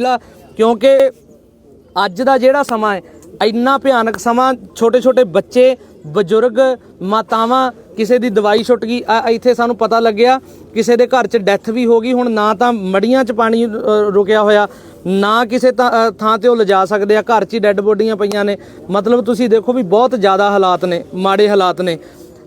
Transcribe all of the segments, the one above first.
ਲਾ ਕਿਉਂਕਿ ਅੱਜ ਦਾ ਜਿਹੜਾ ਸਮਾਂ ਹੈ ਇੰਨਾ ਭਿਆਨਕ ਸਮਾਂ ਛੋਟੇ ਛੋਟੇ ਬੱਚੇ ਬਜ਼ੁਰਗ ਮਾਤਾਵਾਂ ਕਿਸੇ ਦੀ ਦਵਾਈ ਛੁੱਟ ਗਈ ਇੱਥੇ ਸਾਨੂੰ ਪਤਾ ਲੱਗਿਆ ਕਿਸੇ ਦੇ ਘਰ 'ਚ ਡੈਥ ਵੀ ਹੋ ਗਈ ਹੁਣ ਨਾ ਤਾਂ ਮੜੀਆਂ 'ਚ ਪਾਣੀ ਰੁਕਿਆ ਹੋਇਆ ਨਾ ਕਿਸੇ ਤਾਂ, ਥਾਂ ਤੇ ਉਹ ਲਿਜਾ ਸਕਦੇ ਆ ਘਰ 'ਚ ਹੀ ਡੈੱਡ ਬੋਡੀਆਂ ਪਈਆਂ ਨੇ। ਮਤਲਬ ਤੁਸੀਂ ਦੇਖੋ ਵੀ ਬਹੁਤ ਜ਼ਿਆਦਾ ਹਾਲਾਤ ਨੇ ਮਾੜੇ ਹਾਲਾਤ ਨੇ।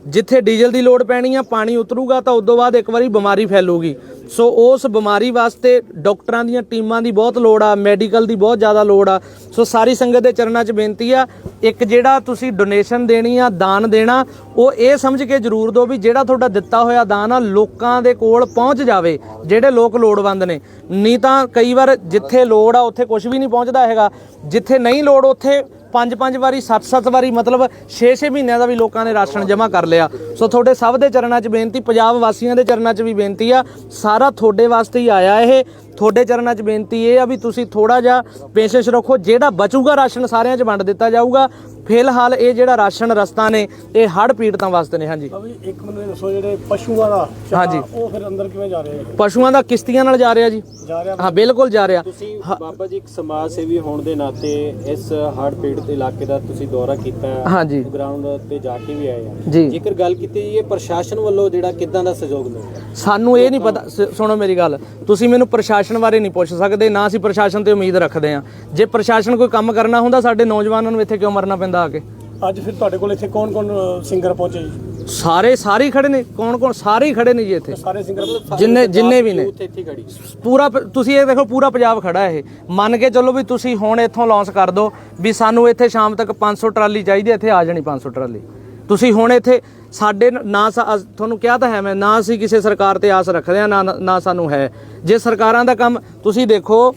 ਜਿੱਥੇ ਡੀਜ਼ਲ ਦੀ ਲੋੜ ਪੈਣੀ ਆ ਪਾਣੀ ਉਤਰੂਗਾ ਤਾਂ ਉਦੋਂ ਬਾਅਦ ਇੱਕ ਵਾਰੀ ਬਿਮਾਰੀ ਫੈਲੂਗੀ। ਸੋ ਉਸ ਬਿਮਾਰੀ ਵਾਸਤੇ ਡਾਕਟਰਾਂ ਦੀਆਂ ਟੀਮਾਂ ਦੀ ਬਹੁਤ ਲੋੜ ਆ, ਮੈਡੀਕਲ ਦੀ ਬਹੁਤ ਜ਼ਿਆਦਾ ਲੋੜ ਆ। ਸੋ ਸਾਰੀ ਸੰਗਤ ਦੇ ਚਰਨਾਂ 'ਚ ਬੇਨਤੀ ਆ, ਇੱਕ ਜਿਹੜਾ ਤੁਸੀਂ ਡੋਨੇਸ਼ਨ ਦੇਣੀ ਆ, ਦਾਨ ਦੇਣਾ, ਉਹ ਇਹ ਸਮਝ ਕੇ ਜ਼ਰੂਰ ਦਿਓ ਵੀ ਜਿਹੜਾ ਤੁਹਾਡਾ ਦਿੱਤਾ ਹੋਇਆ ਦਾਨ ਆ, ਲੋਕਾਂ ਦੇ ਕੋਲ ਪਹੁੰਚ ਜਾਵੇ, ਜਿਹੜੇ ਲੋਕ ਲੋੜਵੰਦ ਨੇ। ਨਹੀਂ ਤਾਂ ਕਈ ਵਾਰ ਜਿੱਥੇ ਲੋੜ ਆ, ਉੱਥੇ ਕੁਝ ਵੀ ਨਹੀਂ ਪਹੁੰਚਦਾ ਹੈਗਾ। ਜਿੱਥੇ ਨਹੀਂ ਲੋੜ, ਉੱਥੇ ਪੰਜ ਪੰਜ ਵਾਰੀ ਸੱਤ ਸੱਤ ਵਾਰੀ, ਮਤਲਬ 6-6 ਮਹੀਨਿਆਂ ਦਾ ਵੀ ਲੋਕਾਂ ਨੇ ਰਾਸ਼ਨ ਜਮ੍ਹਾਂ ਕਰ ਲਿਆ। ਸੋ ਤੁਹਾਡੇ ਸਭ ਦੇ ਚਰਨਾਂ 'ਚ ਬੇਨਤੀ, ਪੰਜਾਬ ਵਾਸੀਆਂ ਦੇ ਚਰਨਾਂ 'ਚ ਵੀ ਬੇਨਤੀ ਆ, ਸਾਰਾ ਤੁਹਾਡੇ ਵਾਸਤੇ ਹੀ ਆਇਆ ਇਹ। ਤੁਹਾਡੇ ਚਰਨਾਂ 'ਚ ਬੇਨਤੀ ਇਹ ਆ ਵੀ ਤੁਸੀਂ ਥੋੜਾ ਜਿਹਾ ਪੇਸ਼ੈਂਸ ਰੱਖੋ, ਜਿਹੜਾ ਬਚੂਗਾ ਰਾਸ਼ਨ ਸਾਰਿਆਂ 'ਚ ਵੰਡ ਦਿੱਤਾ ਜਾਊਗਾ। ਫਿਲਹਾਲ ਇਹ ਜਿਹੜਾ ਰਾਸ਼ਨ ਰਸਤਾ ਨੇ ਇਹ ਹੜ੍ਹ ਪੀੜਤਾਂ ਵਾਸਤੇ ਨੇ ਹਾਂਜੀ। ਅਭੀ ਇੱਕ ਮੈਨੂੰ ਇਹ ਦੱਸੋ ਜਿਹੜੇ ਪਸ਼ੂਆਂ ਦਾ ਚਾਰਾ, ਹਾਂਜੀ। ਉਹ ਫਿਰ ਅੰਦਰ ਕਿਵੇਂ ਜਾ ਰਹੇ ਆ ਪਸ਼ੂਆਂ ਦਾ ਕਿਸ਼ਤੀਆਂ ਨਾਲ ਜਾ ਰਿਹਾ ਜੀ। ਜਾ ਰਿਹਾ। ਹਾਂ ਬਿਲਕੁਲ ਜਾ ਰਿਹਾ। ਤੁਸੀਂ ਬਾਬਾ ਜੀ ਇੱਕ ਸਮਾਜ ਸੇਵੀ ਹੋਣ ਦੇ ਨਾਤੇ ਇਸ ਹੜ੍ਹ ਪੀੜਤ ਇਲਾਕੇ ਦਾ ਤੁਸੀਂ ਦੌਰਾ ਕੀਤਾ। ਹੈ ਹਾਂਜੀ। ਗਰਾਊਂਡ ਤੇ ਜਾ ਕੇ ਵੀ ਆਏ ਆ। ਜੀ। ਜੇਕਰ ਗੱਲ ਕੀਤੀ ਜਾਈਏ ਪ੍ਰਸ਼ਾਸਨ ਵੱਲੋਂ ਜਿਹੜਾ ਕਿਦਾਂ ਦਾ ਸਹਿਯੋਗ ਮਿਲਦਾ ਸਾਨੂੰ ਇਹ ਨਹੀਂ ਪਤਾ। ਸ- ਸੁਣੋ ਮੇਰੀ ਗੱਲ। ਤੁਸੀਂ ਮੈਨੂੰ ਪ੍ਰਸ਼ਾਸਨ ਬਾਰੇ ਨਹੀਂ ਪੁੱਛ ਸਕਦੇ ਨਾ ਅਸੀਂ ਪ੍ਰਸ਼ਾਸਨ ਤੇ ਉਮੀਦ ਰੱਖਦੇ ਹਾਂ। ਜੇ ਪ੍ਰਸ਼ਾਸਨ ਕੋਈ ਕੰਮ ਕਰਨਾ ਹੁੰਦਾ ਸਾਡੇ ਨੌਜਵਾਨਾਂ ਨੂੰ ਇੱਥੇ ਕਿਉਂ ਮਰਨਾ ਪੈਂਦਾ? ਆ ਕੇ। ਅੱਜ ਫਿਰ ਤੁਹਾਡੇ ਕੋਲ ਇੱਥੇ ਕੌਣ ਕੌਣ ਸਿੰਗਰ ਪਹੁੰਚੇ ਜੀ? ਸਾਰੇ ਸਾਰੇ ਹੀ ਖੜੇ ਨੇ। ਕੌਣ ਕੌਣ? ਸਾਰੇ ਹੀ ਖੜੇ ਨੇ ਜੀ ਇੱਥੇ। ਸਾਰੇ ਸਿੰਗਰ ਜਿੰਨੇ ਜਿੰਨੇ ਵੀ ਨੇ। ਇੱਥੇ ਖੜੀ। ਪੂਰਾ ਪ- ਤੁਸੀਂ ਇਹ ਦੇਖੋ ਪੂਰਾ ਪੰਜਾਬ ਖੜਾ ਹੈ ਇਹ। ਮੰਨ ਕੇ ਚੱਲੋ ਵੀ ਤੁਸੀਂ ਹੁਣ ਇੱਥੋਂ ਲਾਂਚ ਕਰ ਦਿਓ ਵੀ ਸਾਨੂੰ ਇੱਥੇ ਸ਼ਾਮ ਤੱਕ 500 ਟਰਾਲੀ ਚਾਹੀਦੀ ਹੈ, ਇੱਥੇ ਆ ਜਾਣੀ 500 ਟਰਾਲੀ। ਤੁਸੀਂ ਹੁਣ ਇੱਥੇ ਸਾਡੇ ਨ- ਨਾ ਸਾ- ਅਸ- ਤੁਹਾਨੂੰ ਕਿਹਾ ਤਾਂ ਹੈ ਮੈਂ ਨਾ ਅਸੀਂ ਕਿਸੇ ਸਰਕਾਰ ਤੇ ਆਸ ਰੱਖਦੇ ਆ ਨਾ ਨਾ ਸਾਨੂੰ ਹੈ। ਜੇ ਸਰਕਾਰਾਂ ਦਾ ਕੰਮ ਤੁਸੀਂ ਦੇਖੋ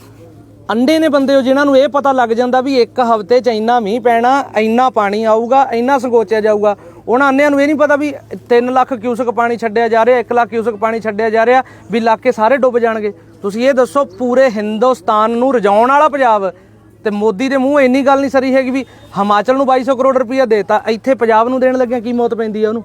ਅੰਡੇ ਨੇ ਬੰਦੇ ਹੋ ਜਿਨ੍ਹਾਂ ਨੂੰ ਇਹ ਪਤਾ ਲੱਗ ਜਾਂਦਾ ਵੀ ਇੱਕ ਹਫ਼ਤੇ 'ਚ ਇੰਨਾ ਮੀਂਹ ਪੈਣਾ, ਇੰਨਾ ਪਾਣੀ ਆਊਗਾ, ਇੰਨਾ ਸੰਕੋਚਿਆ ਜਾਊਗਾ। ਉਹਨਾਂ ਅੰਨਿਆਂ ਨੂੰ ਇਹ ਨਹੀਂ ਪਤਾ ਵੀ 3 ਲੱਖ ਕਿਊਸਕ ਪਾਣੀ ਛੱਡਿਆ ਜਾ ਰਿਹਾ 1 ਲੱਖ ਕਿਊਸਕ ਪਾਣੀ ਛੱਡਿਆ ਜਾ ਰਿਹਾ, ਵੀ ਇਲਾਕੇ ਸਾਰੇ ਡੁੱਬ ਜਾਣਗੇ। ਤੁਸੀਂ ਇਹ ਦੱਸੋ, ਪੂਰੇ ਹਿੰਦੁਸਤਾਨ ਨੂੰ ਰਜਾਉਣ ਵਾਲਾ ਪੰਜਾਬ, ਤੇ ਮੋਦੀ ਦੇ ਮੂੰਹ ਇੰਨੀ ਗੱਲ ਨਹੀਂ ਸਰੀ ਹੈਗੀ ਵੀ ਹਿਮਾਚਲ ਨੂੰ 2200 ਕਰੋੜ ਰੁਪਈਆ ਦੇਤਾ, ਇੱਥੇ ਪੰਜਾਬ ਨੂੰ ਦੇਣ ਲੱਗਿਆ ਕੀ ਮੌਤ ਪੈਂਦੀ ਆ ਉਹਨੂੰ?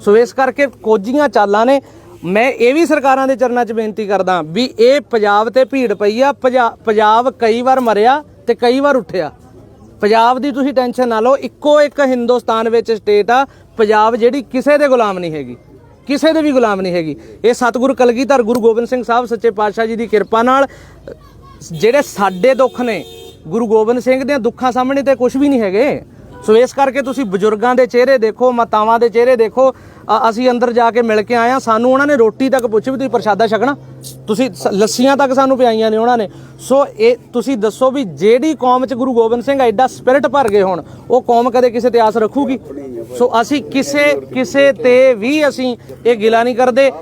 ਸੋ ਇਸ ਕਰਕੇ ਕੋਝੀਆਂ ਚਾਲਾਂ ਨੇ ਮੈਂ ਇਹ ਵੀ ਸਰਕਾਰਾਂ ਦੇ ਚਰਨਾਂ 'ਚ ਬੇਨਤੀ ਕਰਦਾ ਵੀ ਇਹ ਪੰਜਾਬ ਤੇ ਭੀੜ ਪਈ ਆ, ਪੰਜਾ- ਪੰਜਾਬ ਕਈ ਵਾਰ ਮਰਿਆ ਤੇ ਕਈ ਵਾਰ ਉੱਠਿਆ। ਪੰਜਾਬ ਦੀ ਤੁਸੀਂ ਟੈਨਸ਼ਨ ਨਾ ਲਓ, ਇੱਕੋ ਇੱਕ ਹਿੰਦੁਸਤਾਨ ਵਿੱਚ ਸਟੇਟ ਆ, ਪੰਜਾਬ ਜਿਹੜੀ ਕਿਸੇ ਦੇ ਗੁਲਾਮ ਨਹੀਂ ਹੈਗੀ। ਕਿਸੇ ਦੇ ਵੀ ਗੁਲਾਮ ਨਹੀਂ ਹੈਗੀ। ਇਹ ਸਤਿਗੁਰੂ ਕਲਗੀਧਰ ਗੁਰੂ ਗੋਬਿੰਦ ਸਿੰਘ ਸਾਹਿਬ ਸੱਚੇ ਪਾਤਸ਼ਾਹ ਜੀ ਦੀ ਕਿਰਪਾ ਨਾਲ, ਜਿਹੜੇ ਸਾਡੇ ਦੁੱਖ ਨੇ, ਗੁਰੂ ਗੋਬਿੰਦ ਸਿੰਘ ਦੇ ਦੁੱਖਾਂ ਸਾਹਮਣੇ ਤੇ ਕੁਝ ਵੀ ਨਹੀਂ ਹੈਗੇ। ਸੋ ਇਸ ਕਰਕੇ ਤੁਸੀਂ ਬਜ਼ੁਰਗਾਂ ਦੇ ਚਿਹਰੇ ਦੇਖੋ, ਮਾਤਾਵਾਂ ਦੇ ਚਿਹਰੇ ਦੇਖੋ। ਅਸੀਂ ਅੰਦਰ ਜਾ ਕੇ ਮਿਲ ਕੇ ਆਏ ਆ ਸਾਨੂੰ ਉਹਨਾਂ ਨੇ ਰੋਟੀ ਤੱਕ ਪੁੱਛ ਵੀ ਤੁਸੀਂ ਪ੍ਰਸ਼ਾਦਾ ਛਕਣਾ? ਤੁਸੀਂ ਸ- ਲੱਸੀਆਂ ਤੱਕ ਸਾਨੂੰ ਪਿਆਈਆਂ ਨੇ ਉਹਨਾਂ ਨੇ। ਸੋ ਇਹ ਤੁਸੀਂ ਦੱਸੋ ਵੀ ਜਿਹੜੀ ਕੌਮ 'ਚ ਗੁਰੂ ਗੋਬਿੰਦ ਸਿੰਘ ਐਡਾ ਸਪਿਰਿਟ ਭਰ ਗਏ ਹੋਣ, ਉਹ ਕੌਮ ਕਦੇ ਕਿਸੇ ਤੇ ਆਸ ਰੱਖੂਗੀ? ਸੋ ਅਸੀਂ ਕਿਸੇ ਕਿਸੇ ਤੇ ਵੀ ਅਸੀਂ ਇਹ ਗਿਲਾ ਨਹੀਂ ਕਰਦੇ।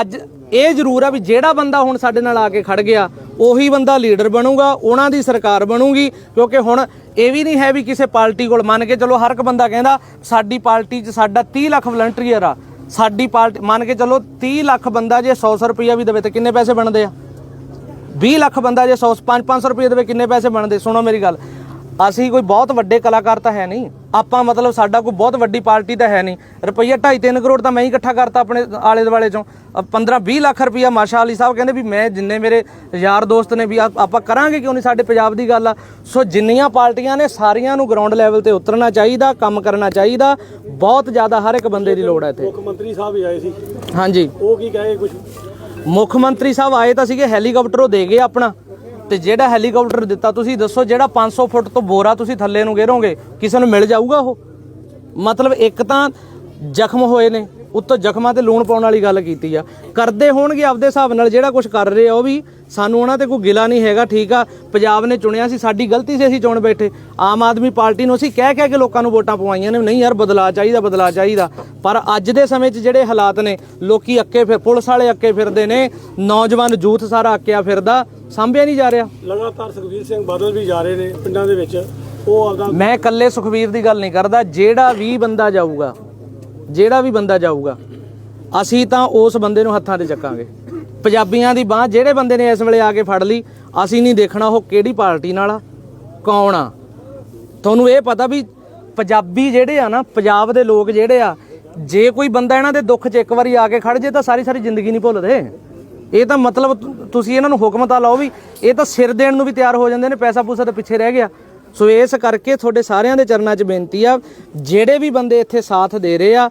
ਅੱਜ ਇਹ ਜ਼ਰੂਰ ਆ ਵੀ ਜਿਹੜਾ ਬੰਦਾ ਹੁਣ ਸਾਡੇ ਨਾਲ ਆ ਕੇ ਖੜ ਗਿਆ ਉਹੀ ਬੰਦਾ ਲੀਡਰ ਬਣੂਗਾ, ਉਹਨਾਂ ਦੀ ਸਰਕਾਰ ਬਣੂਗੀ, ਕਿਉਂਕਿ ਹੁਣ ਇਹ ਵੀ ਨਹੀਂ ਹੈ ਵੀ ਕਿਸੇ ਪਾਰਟੀ ਕੋਲ ਮੰਨ ਕੇ ਚਲੋ ਹਰ ਇੱਕ ਬੰਦਾ ਕਹਿੰਦਾ, ਸਾਡੀ ਪਾਰਟੀ 'ਚ ਸਾਡਾ 30 ਲੱਖ ਵਲੰਟੀਅਰ ਆ, ਸਾਡੀ ਪਾਰਟੀ, ਮੰਨ ਕੇ ਚਲੋ 30 ਲੱਖ ਬੰਦਾ ਜੇ 100 100 ਰੁਪਈਆ ਵੀ ਦੇਵੇ ਤਾਂ ਕਿੰਨੇ ਪੈਸੇ ਬਣਦੇ ਆ? 20 ਲੱਖ ਬੰਦਾ ਜੇ 100 5 500 ਰੁਪਏ ਦੇਵੇ ਕਿੰਨੇ ਪੈਸੇ ਬਣਦੇ? ਸੁਣੋ ਮੇਰੀ ਗੱਲ। ਅਸੀਂ ਕੋਈ ਬਹੁਤ ਵੱਡੇ ਕਲਾਕਾਰ ਤਾਂ ਹੈ ਨਹੀਂ। ਆਪਾਂ ਮਤਲਬ ਸਾਡਾ ਕੋਈ ਬਹੁਤ ਵੱਡੀ ਪਾਰਟੀ ਤਾਂ ਹੈ ਨਹੀਂ। ਰੁਪਈਆ 2.5 3 ਕਰੋੜ ਤਾਂ ਮੈਂ ਹੀ ਇਕੱਠਾ ਕਰਤਾ ਆਪਣੇ ਆਲੇ ਦੁਆਲੇ ਚੋਂ। 15 20 ਲੱਖ ਰੁਪਈਆ ਮਾਸ਼ਾ ਅਲੀ ਸਾਹਿਬ ਕਹਿੰਦੇ ਵੀ ਮੈਂ ਜਿੰਨੇ ਮੇਰੇ ਯਾਰ ਦੋਸਤ ਨੇ ਵੀ ਆਪਾਂ ਕਰਾਂਗੇ ਕਿਉਂ ਨਹੀਂ ਸਾਡੇ ਪੰਜਾਬ ਦੀ ਗੱਲ ਆ। ਸੋ ਜਿੰਨੀਆਂ ਪਾਰਟੀਆਂ ਨੇ ਸਾਰੀਆਂ ਨੂੰ ਗਰਾਊਂਡ ਲੈਵਲ ਤੇ ਉਤਰਨਾ ਚਾਹੀਦਾ ਕੰਮ ਕਰਨਾ ਚਾਹੀਦਾ। ਬਹੁਤ ਜ਼ਿਆਦਾ ਹਰ ਇੱਕ ਬੰਦੇ ਦੀ ਲੋੜ ਹੈ ਇੱਥੇ। ਮੁੱਖ ਮੰਤਰੀ ਸਾਹਿਬ ਵੀ ਆਏ ਸੀ। ਹਾਂਜੀ। ਉਹ ਕੀ ਕਹੇ ਕੁਝ ਮੁੱਖ ਮੰਤਰੀ ਸਾਹਿਬ ਆਏ ਤਾਂ ਸੀਗੇ ਹੈਲੀਕਾਪਟਰ ਉਹ ਦੇ ਗਏ ਆਪਣਾ। ਤੇ ਜਿਹੜਾ ਹੈਲੀਕਾਪਟਰ ਦਿੱਤਾ, ਤੁਸੀਂ ਦੱਸੋ ਜਿਹੜਾ 500 ਫੁੱਟ ਤੋਂ ਬੋਰਾ ਤੁਸੀਂ ਥੱਲੇ ਨੂੰ ਗੇਰੋਗੇ, ਕਿਸੇ ਨੂੰ ਮਿਲ ਜਾਊਗਾ ਉਹ? ਮਤਲਬ ਇੱਕ ਤਾਂ ਜ਼ਖਮ ਹੋਏ ਨੇ। ਉੱਤੋਂ ਜ਼ਖਮਾਂ ਤੇ ਲੂਣ ਪਾਉਣ ਵਾਲੀ ਗੱਲ ਕੀਤੀ ਆ। ਕਰਦੇ ਹੋਣਗੇ ਆਪਦੇ ਹਿਸਾਬ ਨਾਲ ਜਿਹੜਾ ਕੁਝ ਕਰ ਰਹੇ ਆ ਉਹ ਵੀ। ਸਾਨੂੰ ਉਹਨਾਂ ਤੇ ਕੋਈ ਗਿਲਾ ਨਹੀਂ ਹੈਗਾ ਠੀਕ ਆ। ਪੰਜਾਬ ਨੇ ਚੁਣਿਆ ਸੀ ਸਾਡੀ ਗਲਤੀ ਸੀ ਅਸੀਂ ਚੁਣ ਬੈਠੇ। ਆਮ ਆਦਮੀ ਪਾਰਟੀ ਨੂੰ ਅਸੀਂ ਕਹਿ ਕਹਿ ਕੇ ਲੋਕਾਂ ਨੂੰ ਵੋਟਾਂ ਪਵਾਈਆਂ ਨੇ ਨਹੀਂ ਯਾਰ ਬਦਲਾਅ ਚਾਹੀਦਾ ਬਦਲਾਅ ਚਾਹੀਦਾ। ਪਰ ਅੱਜ ਦੇ ਸਮੇਂ 'ਚ ਜਿਹੜੇ ਹਾਲਾਤ ਨੇ ਲੋਕੀ ਅੱਕੇ ਫਿਰ ਪੁਲਿਸ ਵਾਲੇ ਅੱਕੇ ਫਿਰਦੇ ਨੇ ਨੌਜਵਾਨ ਯੂਥ ਸਾਰਾ ਅੱਕਿਆ ਫਿਰਦਾ ਸਾਂਭਿਆ ਨਹੀਂ ਜਾ ਰਿਹਾ। ਲਗਾਤਾਰ ਸੁਖਬੀਰ ਸਿੰਘ ਬਾਦਲ ਵੀ ਜਾ ਰਹੇ ਨੇ ਪਿੰਡਾਂ ਦੇ ਵਿੱਚ। ਉਹ ਆਪਦਾ ਮੈਂ ਇਕੱਲੇ ਸੁਖਵੀਰ ਦੀ ਗੱਲ ਨਹੀਂ ਕਰਦਾ ਜਿਹੜਾ ਵੀ ਬੰਦਾ ਜਾਊਗਾ ਜਿਹੜਾ ਵੀ ਬੰਦਾ ਜਾਊਗਾ, ਅਸੀਂ ਤਾਂ ਉਸ ਬੰਦੇ ਨੂੰ ਹੱਥਾਂ ਤੇ ਚੱਕਾਂਗੇ। ਪੰਜਾਬੀਆਂ ਦੀ ਬਾਹ ਜਿਹੜੇ ਬੰਦੇ ਨੇ ਇਸ ਵੇਲੇ ਆ ਕੇ ਫੜ ਲਈ, ਅਸੀਂ ਨਹੀਂ ਦੇਖਣਾ ਉਹ ਕਿਹੜੀ ਪਾਰਟੀ ਨਾਲ ਆ, ਕੌਣ ਆ। ਤੁਹਾਨੂੰ ਇਹ ਪਤਾ ਵੀ ਪੰਜਾਬੀ ਜਿਹੜੇ ਆ ਨਾ, ਪੰਜਾਬ ਦੇ ਲੋਕ ਜਿਹੜੇ ਆ, ਜੇ ਕੋਈ ਬੰਦਾ ਇਹਨਾਂ ਦੇ ਦੁੱਖ 'ਚ ਇੱਕ ਵਾਰੀ ਆ ਕੇ ਖੜ ਜੇ ਤਾਂ ਸਾਰੀ ਸਾਰੀ ਜ਼ਿੰਦਗੀ ਨਹੀਂ ਭੁੱਲਦੇ। ਇਹ ਤਾਂ ਮਤਲਬ ਤੁਸੀਂ ਇਹਨਾਂ ਨੂੰ ਹੁਕਮ ਤਾਂ ਲਾਓ ਵੀ ਇਹ ਤਾਂ ਸਿਰ ਦੇਣ ਨੂੰ ਵੀ ਤਿਆਰ ਹੋ ਜਾਂਦੇ ਨੇ ਪੈਸਾ ਪੂਸਾ ਤਾਂ ਪਿੱਛੇ ਰਹਿ ਗਿਆ। ਸੋ ਇਸ ਕਰਕੇ ਤੁਹਾਡੇ ਸਾਰਿਆਂ ਦੇ ਚਰਨਾਂ 'ਚ ਬੇਨਤੀ ਆ, ਜਿਹੜੇ ਵੀ ਬੰਦੇ ਇੱਥੇ ਸਾਥ ਦੇ ਰਹੇ ਆ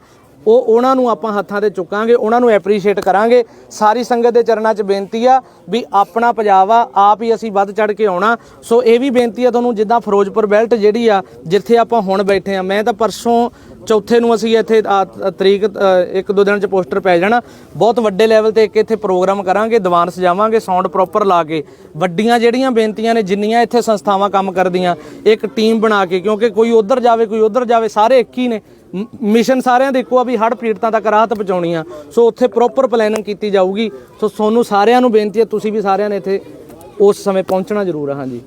ਉਹ ਉਹਨਾਂ ਨੂੰ ਆਪਾਂ ਹੱਥਾਂ ਤੇ ਚੁੱਕਾਂਗੇ, ਉਹਨਾਂ ਨੂੰ ਐਪਰੀਸ਼ੀਏਟ ਕਰਾਂਗੇ। ਸਾਰੀ ਸੰਗਤ ਦੇ ਚਰਨਾਂ 'ਚ ਬੇਨਤੀ ਆ ਵੀ ਆਪਣਾ ਪੰਜਾਬ ਆ ਆਪ ਹੀ ਅਸੀਂ ਵੱਧ ਚੜ ਕੇ ਆਉਣਾ। ਸੋ ਇਹ ਵੀ ਬੇਨਤੀ ਆ ਤੁਹਾਨੂੰ, ਜਿੱਦਾਂ ਫਿਰੋਜ਼ਪੁਰ ਬੈਲਟ ਜਿਹੜੀ ਆ, ਜਿੱਥੇ ਆਪਾਂ ਹੁਣ ਬੈਠੇ ਆ। ਮੈਂ ਤਾਂ ਪਰਸੋਂ ਚੌਥੇ ਨੂੰ ਅਸੀਂ ਇੱਥੇ ਤਰੀਕ ਇੱਕ ਦੋ ਦਿਨ ਚ ਪੋਸਟਰ ਪੈ ਜਾਣਾ। ਬਹੁਤ ਵੱਡੇ ਲੈਵਲ ਤੇ ਇੱਕ ਇੱਥੇ ਪ੍ਰੋਗਰਾਮ ਕਰਾਂਗੇ, ਦੀਵਾਨ ਸਜਾਵਾਂਗੇ ਸਾਊਂਡ ਪ੍ਰੋਪਰ ਲਾ ਕੇ। ਵੱਡੀਆਂ ਜਿਹੜੀਆਂ ਬੇਨਤੀਆਂ ਨੇ, ਜਿੰਨੀਆਂ ਇੱਥੇ ਸੰਸਥਾਵਾਂ ਕੰਮ ਕਰਦੀਆਂ, ਇੱਕ ਟੀਮ ਬਣਾ ਕੇ, ਕਿਉਂਕਿ ਕੋਈ ਉਧਰ ਜਾਵੇ, ਕੋਈ ਉਧਰ ਜਾਵੇ, ਸਾਰੇ ਇੱਕ ਹੀ ਨੇ। ਮਿਸ਼ਨ ਸਾਰਿਆਂ ਦੇ ਇੱਕੋ ਆ ਵੀ ਹੜ੍ਹ ਪੀੜਤਾਂ ਤੱਕ ਰਾਹਤ ਪਹੁੰਚਾਉਣੀ ਆ। ਸੋ ਉੱਥੇ ਪ੍ਰੋਪਰ ਪਲੈਨਿੰਗ ਕੀਤੀ ਜਾਊਗੀ। ਸੋ ਤੁਹਾਨੂੰ ਸਾਰਿਆਂ ਨੂੰ ਬੇਨਤੀ ਹੈ, ਤੁਸੀਂ ਵੀ ਸਾਰਿਆਂ ਨੇ ਇੱਥੇ ਉਸ ਸਮੇਂ ਪਹੁੰਚਣਾ ਜ਼ਰੂਰ ਆ, ਹਾਂਜੀ।